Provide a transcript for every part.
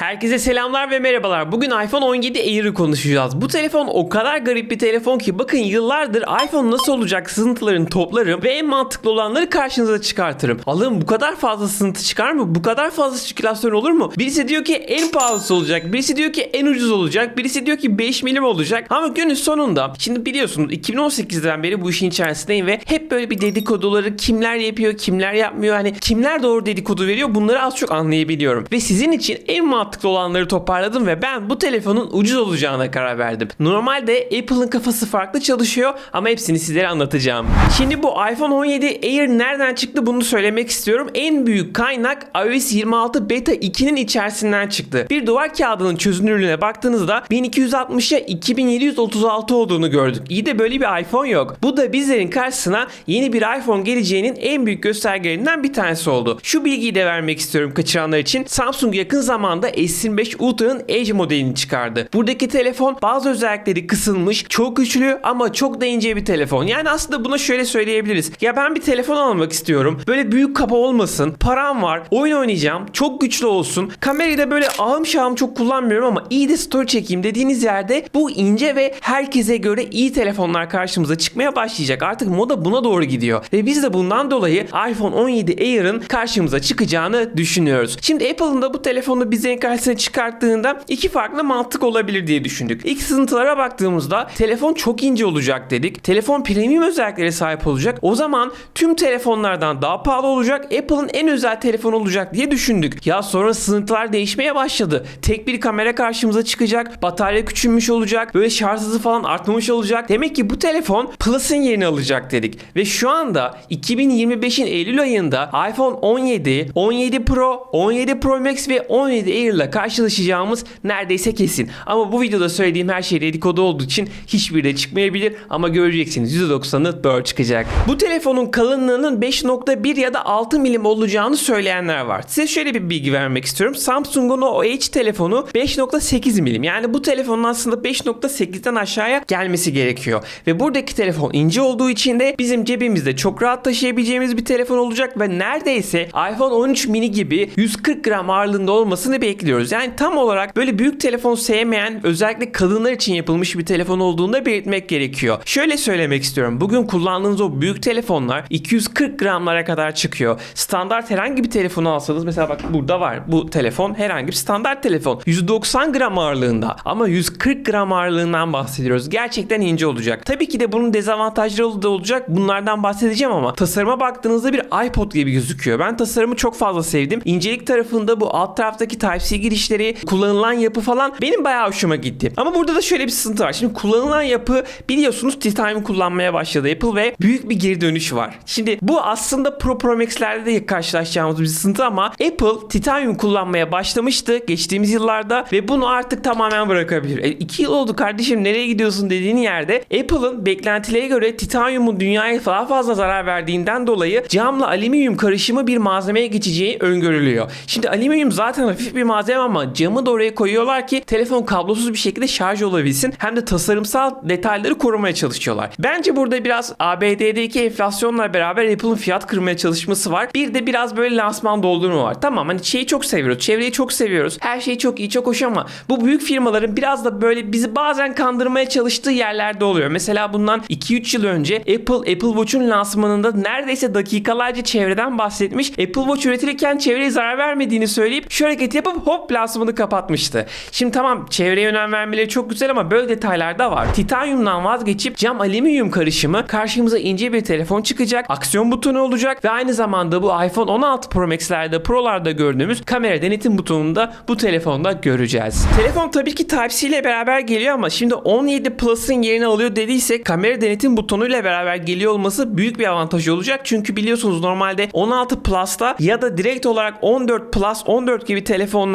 Herkese selamlar ve merhabalar. Bugün iPhone 17 Air'ı konuşacağız. Bu telefon o kadar garip bir telefon ki bakın yıllardır iPhone nasıl olacak sızıntılarını toplarım ve en mantıklı olanları karşınıza çıkartırım. Alın bu kadar fazla sızıntı çıkar mı? Bu kadar fazla sirkülasyon olur mu? Birisi diyor ki en pahalısı olacak. Birisi diyor ki en ucuz olacak. Birisi diyor ki 5 milim olacak. Ama günün sonunda şimdi biliyorsunuz 2018'den beri bu işin içerisindeyim ve hep böyle bir dedikoduları kimler yapıyor, kimler yapmıyor. Hani kimler doğru dedikodu veriyor bunları az çok anlayabiliyorum. Ve sizin için en mantıklı olanları toparladım ve ben bu telefonun ucuz olacağına karar verdim. Normalde Apple'ın kafası farklı çalışıyor ama hepsini sizlere anlatacağım. Şimdi bu iPhone 17 Air nereden çıktı bunu söylemek istiyorum. En büyük kaynak iOS 26 Beta 2'nin içerisinden çıktı. Bir duvar kağıdının çözünürlüğüne baktığınızda 1260'a 2736 olduğunu gördük. İyi de böyle bir iPhone yok. Bu da bizlerin karşısına yeni bir iPhone geleceğinin en büyük göstergelerinden bir tanesi oldu. Şu bilgiyi de vermek istiyorum kaçıranlar için. Samsung yakın zamanda S25 Ultra'nın Edge modelini çıkardı. Buradaki telefon bazı özellikleri kısılmış, çok güçlü ama çok da ince bir telefon. Yani aslında buna şöyle söyleyebiliriz. Ya ben bir telefon almak istiyorum. Böyle büyük kaba olmasın. Param var. Oyun oynayacağım. Çok güçlü olsun. Kamerayı da böyle ahım şahım çok kullanmıyorum ama iyi de story çekeyim dediğiniz yerde bu ince ve herkese göre iyi telefonlar karşımıza çıkmaya başlayacak. Artık moda buna doğru gidiyor. Ve biz de bundan dolayı iPhone 17 Air'ın karşımıza çıkacağını düşünüyoruz. Şimdi Apple'ın da bu telefonu bizlerin karşısına çıkarttığında iki farklı mantık olabilir diye düşündük. İlk sızıntılara baktığımızda telefon çok ince olacak dedik. Telefon premium özelliklere sahip olacak. O zaman tüm telefonlardan daha pahalı olacak. Apple'ın en özel telefonu olacak diye düşündük. Ya sonra sızıntılar değişmeye başladı. Tek bir kamera karşımıza çıkacak. Batarya küçülmüş olacak. Böyle şarj hızı falan artmamış olacak. Demek ki bu telefon Plus'ın yerini alacak dedik. Ve şu anda 2025'in Eylül ayında iPhone 17, 17 Pro, 17 Pro Max ve 17 Air ile karşılaşacağımız neredeyse kesin. Ama bu videoda söylediğim her şey dedikodu olduğu için hiçbiri de çıkmayabilir ama göreceksiniz %90'ı doğru çıkacak. Bu telefonun kalınlığının 5.1 ya da 6 milim olacağını söyleyenler var. Size şöyle bir bilgi vermek istiyorum. Samsung'un o H telefonu 5.8 milim. Yani bu telefonun aslında 5.8'den aşağıya gelmesi gerekiyor. Ve buradaki telefon ince olduğu için de bizim cebimizde çok rahat taşıyabileceğimiz bir telefon olacak ve neredeyse iPhone 13 mini gibi 140 gram ağırlığında olmasını bekliyoruz. Yani tam olarak böyle büyük telefon sevmeyen özellikle kadınlar için yapılmış bir telefon olduğunu da belirtmek gerekiyor. Şöyle söylemek istiyorum. Bugün kullandığınız o büyük telefonlar 240 gramlara kadar çıkıyor. Standart herhangi bir telefonu alsanız mesela bak burada var. Bu telefon herhangi bir standart telefon. 190 gram ağırlığında ama 140 gram ağırlığından bahsediyoruz. Gerçekten ince olacak. Tabii ki de bunun dezavantajları da olacak. Bunlardan bahsedeceğim ama tasarıma baktığınızda bir iPod gibi gözüküyor. Ben tasarımı çok fazla sevdim. İncelik tarafında bu alt taraftaki Type-C girişleri, kullanılan yapı falan benim bayağı hoşuma gitti. Ama burada da şöyle bir sıkıntı var. Şimdi kullanılan yapı biliyorsunuz Titanium kullanmaya başladı Apple ve büyük bir geri dönüş var. Şimdi bu aslında Pro Pro Max'lerde de karşılaşacağımız bir sıkıntı ama Apple Titanium kullanmaya başlamıştı geçtiğimiz yıllarda ve bunu artık tamamen bırakabilir. E, iki yıl oldu kardeşim nereye gidiyorsun dediğin yerde Apple'ın beklentilere göre Titanium'un dünyaya daha fazla zarar verdiğinden dolayı camla alüminyum karışımı bir malzemeye geçeceği öngörülüyor. Şimdi alüminyum zaten hafif bir malzeme ama camı da oraya koyuyorlar ki telefon kablosuz bir şekilde şarj olabilsin. Hem de tasarımsal detayları korumaya çalışıyorlar. Bence burada biraz ABD'deki enflasyonla beraber Apple'ın fiyat kırmaya çalışması var. Bir de biraz böyle lansman doldurma var. Tamam hani şeyi çok seviyoruz. Çevreyi çok seviyoruz. Her şey çok iyi çok hoş ama bu büyük firmaların biraz da böyle bizi bazen kandırmaya çalıştığı yerlerde oluyor. Mesela bundan 2-3 yıl önce Apple Apple Watch'un lansmanında neredeyse dakikalarca çevreden bahsetmiş. Apple Watch üretilirken çevreye zarar vermediğini söyleyip şu hareketi yapıp hop lansmanı kapatmıştı. Şimdi tamam çevreye önem vermeleri çok güzel ama böyle detaylar da var. Titanyumdan vazgeçip cam alüminyum karışımı karşımıza ince bir telefon çıkacak. Aksiyon butonu olacak ve aynı zamanda bu iPhone 16 Pro Max'lerde Pro'larda gördüğümüz kamera denetim butonunu da bu telefonda göreceğiz. Telefon tabii ki Type-C ile beraber geliyor ama şimdi 17 Plus'ın yerini alıyor dediysek kamera denetim butonu ile beraber geliyor olması büyük bir avantaj olacak. Çünkü biliyorsunuz normalde 16 Plus'ta ya da direkt olarak 14 Plus, 14 gibi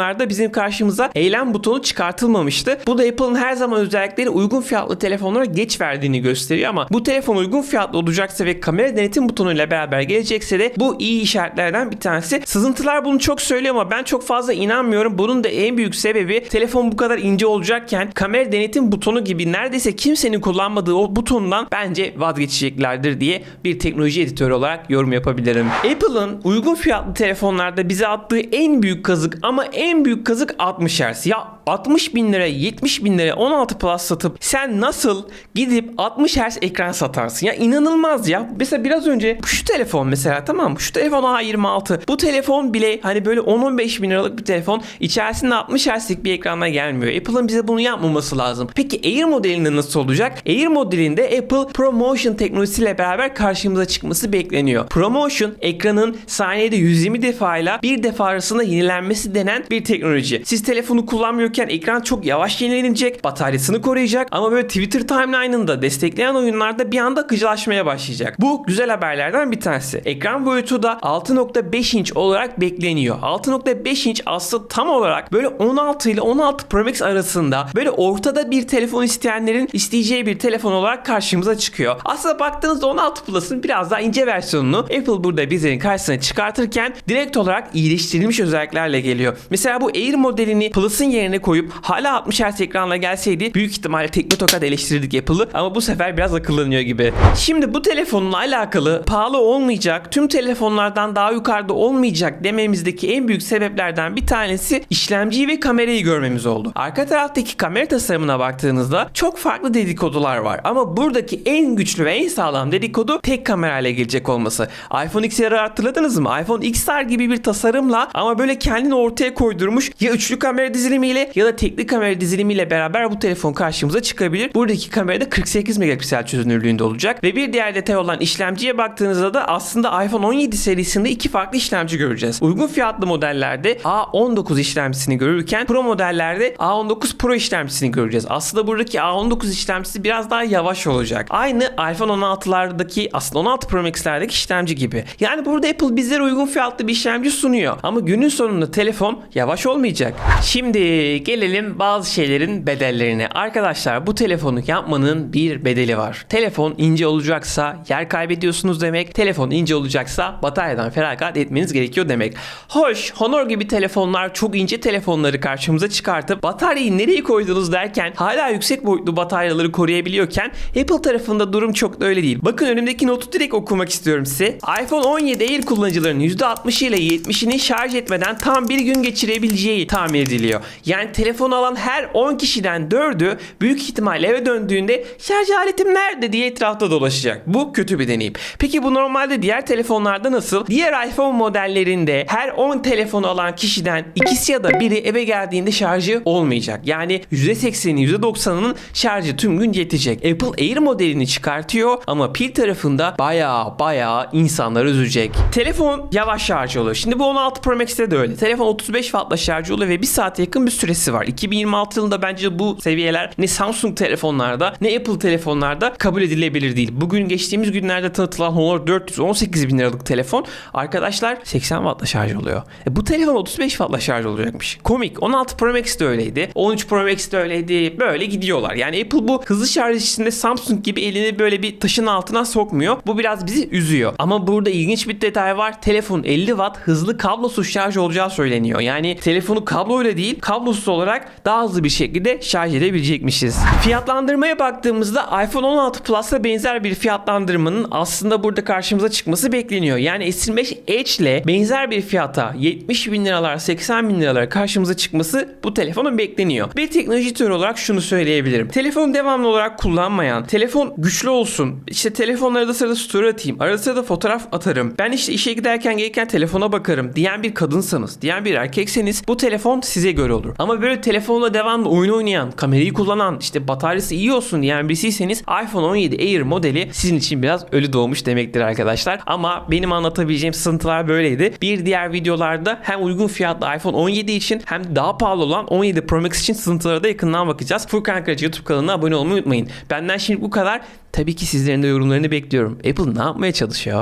telefonlarda bizim karşımıza eylem butonu çıkartılmamıştı. Bu da Apple'ın her zaman özellikleri uygun fiyatlı telefonlara geç verdiğini gösteriyor ama bu telefon uygun fiyatlı olacaksa ve kamera denetim butonu ile beraber gelecekse de bu iyi işaretlerden bir tanesi. Sızıntılar bunu çok söylüyor ama ben çok fazla inanmıyorum. Bunun da en büyük sebebi telefon bu kadar ince olacakken kamera denetim butonu gibi neredeyse kimsenin kullanmadığı o butondan bence vazgeçeceklerdir diye bir teknoloji editörü olarak yorum yapabilirim. Apple'ın uygun fiyatlı telefonlarda bize attığı en büyük kazık ama en en büyük kazık 60 Hz. Ya 60 bin lira 70 bin lira 16 Plus satıp sen nasıl gidip 60 Hz ekran satarsın? Ya inanılmaz ya. Mesela biraz önce şu telefon mesela tamam mı? Şu telefon A26. Bu telefon bile hani böyle 10-15 bin liralık bir telefon içerisinde 60 Hz'lik bir ekranla gelmiyor. Apple'ın bize bunu yapmaması lazım. Peki Air modelinde nasıl olacak? Air modelinde Apple ProMotion teknolojisiyle beraber karşımıza çıkması bekleniyor. ProMotion ekranın saniyede 120 defayla bir defa arasında yenilenmesi denen bir teknoloji. Siz telefonu kullanmıyorken ekran çok yavaş yenilenecek, bataryasını koruyacak ama böyle Twitter timeline'ında destekleyen oyunlarda bir anda akıcılaşmaya başlayacak. Bu güzel haberlerden bir tanesi. Ekran boyutu da 6.5 inç olarak bekleniyor. 6.5 inç aslında tam olarak böyle 16 ile 16 Pro Max arasında böyle ortada bir telefon isteyenlerin isteyeceği bir telefon olarak karşımıza çıkıyor. Aslında baktığınızda 16 Plus'ın biraz daha ince versiyonunu Apple burada bizlerin karşısına çıkartırken direkt olarak iyileştirilmiş özelliklerle geliyor. Mesela bu Air modelini Plus'ın yerine koyup hala 60 Hz ekranla gelseydi büyük ihtimalle tekme tokat eleştirirdik Apple'ı ama bu sefer biraz akıllanıyor gibi. Şimdi bu telefonla alakalı pahalı olmayacak, tüm telefonlardan daha yukarıda olmayacak dememizdeki en büyük sebeplerden bir tanesi işlemciyi ve kamerayı görmemiz oldu. Arka taraftaki kamera tasarımına baktığınızda çok farklı dedikodular var ama buradaki en güçlü ve en sağlam dedikodu tek kamerayla gelecek olması. iPhone XR'ı hatırladınız mı? iPhone XR gibi bir tasarımla ama böyle kendini ortaya koydurmuş ya üçlü kamera dizilimiyle ya da tekli kamera dizilimiyle beraber bu telefon karşımıza çıkabilir. Buradaki kamerada 48 megapiksel çözünürlüğünde olacak ve bir diğer detay olan işlemciye baktığınızda da aslında iPhone 17 serisinde iki farklı işlemci göreceğiz. Uygun fiyatlı modellerde A19 işlemcisini görürken Pro modellerde A19 Pro işlemcisini göreceğiz. Aslında buradaki A19 işlemcisi biraz daha yavaş olacak. Aynı iPhone 16'lardaki aslında 16 Pro Max'lerdeki işlemci gibi. Yani burada Apple bizlere uygun fiyatlı bir işlemci sunuyor. Ama günün sonunda telefon yavaş olmayacak. Şimdi gelelim bazı şeylerin bedellerine. Arkadaşlar bu telefonu yapmanın bir bedeli var. Telefon ince olacaksa yer kaybediyorsunuz demek. Telefon ince olacaksa bataryadan feragat etmeniz gerekiyor demek. Hoş, Honor gibi telefonlar çok ince telefonları karşımıza çıkartıp bataryayı nereye koydunuz derken hala yüksek boyutlu bataryaları koruyabiliyorken Apple tarafında durum çok da öyle değil. Bakın önümdeki notu direkt okumak istiyorum size. iPhone 17 Air kullanıcılarının %60 ile 70'ini şarj etmeden tam bir gün geçirebileceği tahmin ediliyor. Yani telefon alan her 10 kişiden 4'ü büyük ihtimalle eve döndüğünde şarj aletim nerede diye etrafta dolaşacak. Bu kötü bir deneyim. Peki bu normalde diğer telefonlarda nasıl? Diğer iPhone modellerinde her 10 telefon alan kişiden ikisi ya da biri eve geldiğinde şarjı olmayacak. Yani %80'i %90'ının şarjı tüm gün yetecek. Apple Air modelini çıkartıyor ama pil tarafında baya baya insanlar üzecek. Telefon yavaş şarj oluyor. Şimdi bu 16 Pro Max'te de öyle. Telefon 35 wattla şarj oluyor ve 1 saate yakın bir süresi var. 2026 yılında bence bu seviyeler ne Samsung telefonlarda ne Apple telefonlarda kabul edilebilir değil. Bugün geçtiğimiz günlerde tanıtılan Honor 418 bin liralık telefon arkadaşlar 80 wattla şarj oluyor. E bu telefon 35 wattla şarj olacakmış. Komik. 16 Pro Max de öyleydi. 13 Pro Max de öyleydi. Böyle gidiyorlar. Yani Apple bu hızlı şarj içinde Samsung gibi elini böyle bir taşın altına sokmuyor. Bu biraz bizi üzüyor. Ama burada ilginç bir detay var. Telefon 50 watt hızlı kablosuz şarj olacağı söyleniyor. Yani telefonu kabloyla değil kablosuz olarak daha hızlı bir şekilde şarj edebilecekmişiz. Fiyatlandırmaya baktığımızda iPhone 16 Plus'a benzer bir fiyatlandırmanın aslında burada karşımıza çıkması bekleniyor. Yani S25 Edge ile benzer bir fiyata 70 bin liralar 80 bin liralar karşımıza çıkması bu telefonun bekleniyor. Bir teknoloji türü olarak şunu söyleyebilirim. Telefonu devamlı olarak kullanmayan, telefon güçlü olsun, işte telefonları arada sırada story atayım, arada sırada fotoğraf atarım, ben işte işe giderken gelirken telefona bakarım diyen bir kadınsanız, diyen bir erkekseniz bu telefon size göre olur. Ama böyle telefonla devamlı oyun oynayan, kamerayı kullanan, işte bataryası iyi olsun diyen birisiyseniz iPhone 17 Air modeli sizin için biraz ölü doğmuş demektir arkadaşlar. Ama benim anlatabileceğim sızıntılar böyleydi. Bir diğer videolarda hem uygun fiyatlı iPhone 17 için hem daha pahalı olan 17 Pro Max için sızıntılara da yakından bakacağız. Furkan Karaca YouTube kanalına abone olmayı unutmayın. Benden şimdi bu kadar. Tabii ki sizlerin de yorumlarını bekliyorum. Apple ne yapmaya çalışıyor?